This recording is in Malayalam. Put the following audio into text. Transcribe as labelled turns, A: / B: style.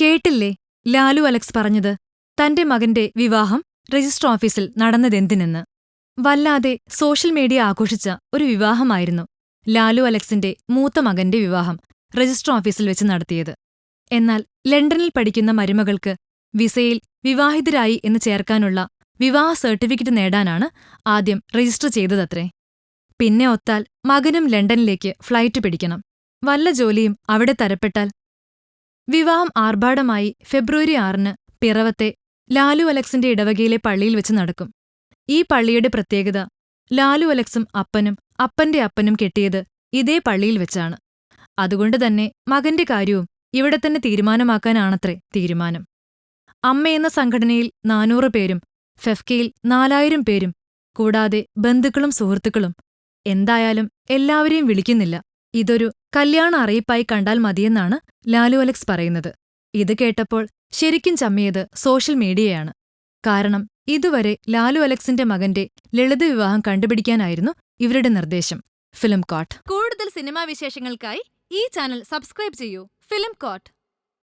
A: കേട്ടില്ലേ? ലാലു അലക്സ് പറഞ്ഞത്. തന്റെ മകന്റെ വിവാഹം രജിസ്റ്റർ ഓഫീസിൽ നടന്നതെന്തിനെന്ന്. വല്ലാതെ സോഷ്യൽ മീഡിയ ആഘോഷിച്ച ഒരു വിവാഹമായിരുന്നു ലാലു അലക്സിന്റെ മൂത്ത മകന്റെ വിവാഹം രജിസ്റ്റർ ഓഫീസിൽ വെച്ച് നടത്തിയത്. എന്നാൽ ലണ്ടനിൽ പഠിക്കുന്ന മരുമകൾക്ക് വിസയിൽ വിവാഹിതരായി എന്ന് ചേർക്കാനുള്ള വിവാഹ സർട്ടിഫിക്കറ്റ് നേടാനാണ് ആദ്യം രജിസ്റ്റർ ചെയ്തതത്രേ. പിന്നെ ഒത്താൽ മകനും ലണ്ടനിലേക്ക് ഫ്ലൈറ്റ് പിടിക്കണം. വല്ല ജോലിയും അവിടെ തരപ്പെട്ടാൽ വിവാഹം ആർഭാടമായി ഫെബ്രുവരി ആറിന് പിറവത്തെ ലാലു അലക്സിന്റെ ഇടവകയിലെ പള്ളിയിൽ വെച്ച് നടക്കും. ഈ പള്ളിയുടെ പ്രത്യേകത ലാലു അലക്സും അപ്പനും അപ്പന്റെ അപ്പനും കെട്ടിയത് ഇതേ പള്ളിയിൽ വെച്ചാണ്. അതുകൊണ്ട് തന്നെ മകന്റെ കാര്യവും ഇവിടെ തന്നെ തീരുമാനമാക്കാനാണത്രേ തീരുമാനം. അമ്മയെന്ന സംഘടനയിൽ നാനൂറ് പേരും ഫെഫ്കയിൽ നാലായിരം പേരും കൂടാതെ ബന്ധുക്കളും സുഹൃത്തുക്കളും എന്തായാലും എല്ലാവരെയും വിളിക്കുന്നില്ല. ഇതൊരു കല്യാണ അറിയിപ്പായി കണ്ടാൽ മതിയെന്നാണ് ലാലു അലക്സ് പറയുന്നത്. ഇത് കേട്ടപ്പോൾ ശരിക്കും ചമ്മിയത് സോഷ്യൽ മീഡിയയാണ്. കാരണം ഇതുവരെ ലാലു അലക്സിന്റെ മകന്റെ ലളിത വിവാഹം കണ്ടുപിടിക്കാനായിരുന്നു ഇവരുടെ നിർദ്ദേശം. ഫിലിം കോട്ട്. കൂടുതൽ സിനിമാ വിശേഷങ്ങൾക്കായി ഈ ചാനൽ സബ്സ്ക്രൈബ് ചെയ്യൂ. Film coat.